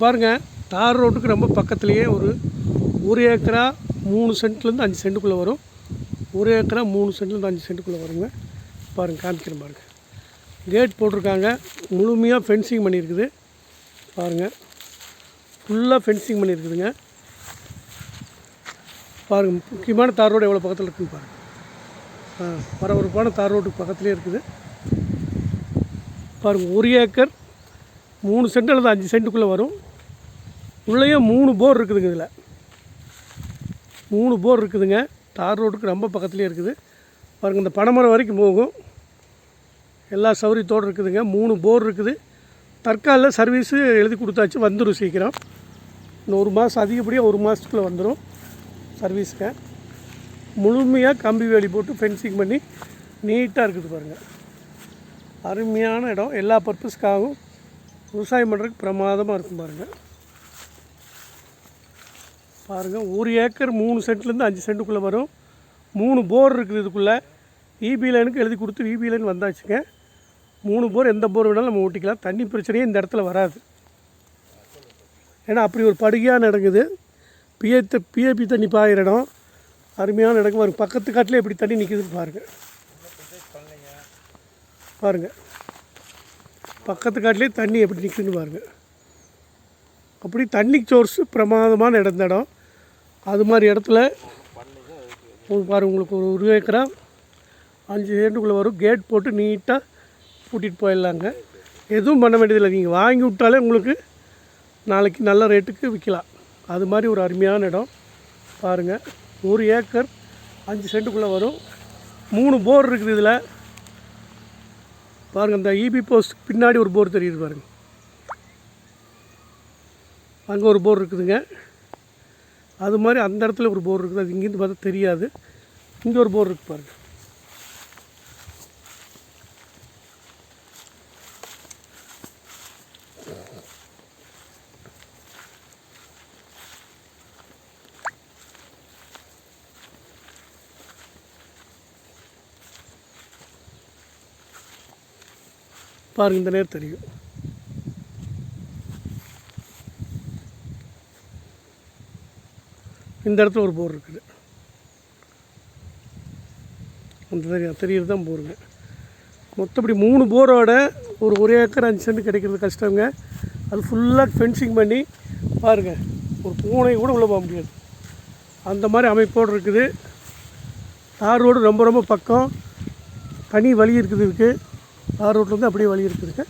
பாருங்கள் தார் ரோட்டுக்கு ரொம்ப பக்கத்துலேயே ஒரு ஒரு ஏக்கரா மூணு சென்ட்லேருந்து அஞ்சு சென்ட்டுக்குள்ளே வரும். ஒரு ஏக்கரா மூணு சென்ட்லேருந்து அஞ்சு சென்ட்டுக்குள்ளே வருங்க. பாருங்கள் காமிக்கிறேன் பாருங்கள் கேட் போட்டிருக்காங்க. முழுமையாக ஃபென்சிங் பண்ணியிருக்குது. பாருங்கள் ஃபுல்லாக ஃபென்சிங் பண்ணியிருக்குதுங்க. பாருங்கள் முக்கியமான தார் ரோடு எவ்வளோ பக்கத்தில் இருக்குன்னு பாருங்கள் ஆ பரபரப்பான தார் ரோட்டுக்கு பக்கத்துலேயே இருக்குது. பாருங்கள் ஒரு ஏக்கர் மூணு சென்ட் அல்லது அஞ்சு சென்ட்டுக்குள்ளே வரும். உள்ளேயே மூணு போர் இருக்குதுங்க இதில். மூணு போர் இருக்குதுங்க. தார் ரோட்டுக்கு ரொம்ப பக்கத்துலேயே இருக்குது. பாருங்கள் இந்த பனைமரம் வரைக்கும் போகும். எல்லா சௌரியத்தோடு இருக்குதுங்க. மூணு போர் இருக்குது. தற்காலில் சர்வீஸு எழுதி கொடுத்தாச்சு வந்துடும் சீக்கிரம். இன்னும் ஒரு மாதம் அதிகப்படியாக ஒரு மாதத்துக்குள்ளே வந்துடும் சர்வீஸுங்க. முழுமையாக கம்பி வேலி போட்டு ஃபென்சிங் பண்ணி நீட்டாக இருக்குது பாருங்கள் அருமையான இடம். எல்லா பர்பஸ்க்காகவும் விவசாயம் பண்ணுறதுக்கு பிரமாதமாக இருக்கும் பாருங்கள் பாருங்கள் ஒரு ஏக்கர் மூணு சென்ட்லேருந்து அஞ்சு சென்ட்டுக்குள்ளே வரும். மூணு போர் இருக்குது இதுக்குள்ளே. இபி லைனுக்கு எழுதி கொடுத்து இபி லைன் வந்தாச்சுங்க. மூணு போர் எந்த போர் வேணாலும் நம்ம ஓட்டிக்கலாம். தண்ணி பிரச்சனையே இந்த இடத்துல வராது. ஏன்னா அப்படி ஒரு படுகையான இடங்குது பிஏத்த பிஏபி தண்ணி பாயிற இடம். அருமையான இடம். பாருங்க பக்கத்து காட்டிலே எப்படி தண்ணி நிற்கிதுன்னு பாருங்கள் பாருங்கள் பக்கத்து காட்டிலே தண்ணி எப்படி நிற்குதுன்னு பாருங்கள் அப்படி தண்ணி சோர்ஸு பிரமாதமான இடம் இந்த இடம். அது மாதிரி இடத்துல பாருங்கள் உங்களுக்கு ஒரு ஒரு ஏக்கரா அஞ்சு சென்ட்டுக்குள்ளே வரும். கேட் போட்டு நீட்டாக கூட்டிகிட்டு போயிடலாங்க. எதுவும் பண்ண வேண்டியதில்லை. நீங்கள் வாங்கி விட்டாலே உங்களுக்கு நாளைக்கு நல்ல ரேட்டுக்கு விற்கலாம். அது மாதிரி ஒரு அருமையான இடம். பாருங்கள் ஒரு ஏக்கர் அஞ்சு சென்ட்டுக்குள்ளே வரும். மூணு போர் இருக்குது இதில். பாருங்கள் இந்த இபி போஸ்ட் பின்னாடி ஒரு போர் தெரியுது பாருங்கள் அங்கே ஒரு போர் இருக்குதுங்க. அது மாதிரி அந்த இடத்துல ஒரு போர் இருக்குது. அது இங்கேருந்து பார்த்தா தெரியாது. இங்கே ஒரு போர் இருக்குது பாருங்கள் பாருங்க இந்த நேரம் தெரியும் இந்த இடத்துல ஒரு போர் இருக்குது. அந்த தெரியும் தெரியுது தான் போருங்க மொத்தப்படி மூணு போரோட ஒரு ஒரு ஏக்கர் அஞ்சு சென்ட் கிடைக்கிறது கஷ்டங்க. அது ஃபுல்லாக ஃபென்சிங் பண்ணி பாருங்கள் ஒரு பூனை கூட உள்ளே போக முடியாது. அந்த மாதிரி அமைப்போடு இருக்குது. தார் ரோடு ரொம்ப ரொம்ப பக்கம். தனி வழி இருக்குது இருக்குது தார் ரோட்லேருந்து அப்படியே வழி இருக்குதுங்க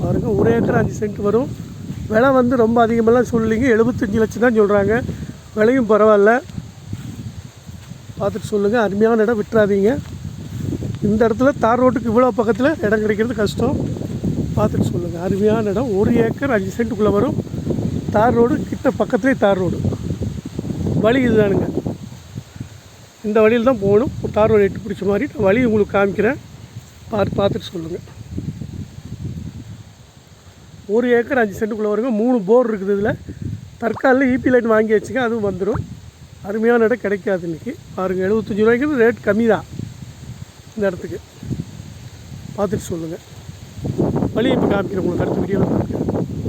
பாருங்கள் ஒரு ஏக்கர் அஞ்சு சென்ட் வரும். விலை வந்து ரொம்ப அதிகமெல்லாம் சொல்லலைங்க எழுபத்தஞ்சி லட்சம் தான் சொல்கிறாங்க விலையும் பரவாயில்ல. பார்த்துட்டு சொல்லுங்கள் அருமையான இடம் விட்டுறாதீங்க. இந்த இடத்துல தார் ரோட்டுக்கு இவ்வளோ பக்கத்தில் இடம் கிடைக்கிறது கஷ்டம். பார்த்துட்டு சொல்லுங்கள் அருமையான இடம். ஒரு ஏக்கர் அஞ்சு சென்ட்டுக்குள்ளே வரும். தார் ரோடு கிட்ட பக்கத்துலேயே தார் ரோடு வழி இதுதானுங்க. இந்த வழியில் தான் போகணும். தார் ரோடு எட்டு பிடிச்ச மாதிரி நான் வழி உங்களுக்கு காமிக்கிறேன். பார்த்து பார்த்துட்டு சொல்லுங்கள் ஒரு ஏக்கர் அஞ்சு சென்ட்டுக்குள்ளே வருங்க. மூணு போர் இருக்குது இதில். தற்காலில் இபி லைன் வாங்கி வச்சுங்க அதுவும் வந்துடும் அருமையான இடம் கிடைக்காது இன்றைக்கி பாருங்கள் எழுபத்தஞ்சி ரூபாய்க்கு ரேட் கம்மி தான் இந்த இடத்துக்கு. பார்த்துட்டு சொல்லுங்கள் வழி இப்போ காமிக்கிறேன் உங்களுக்கு அடுத்த வீடியோவில் பார்க்குறேன்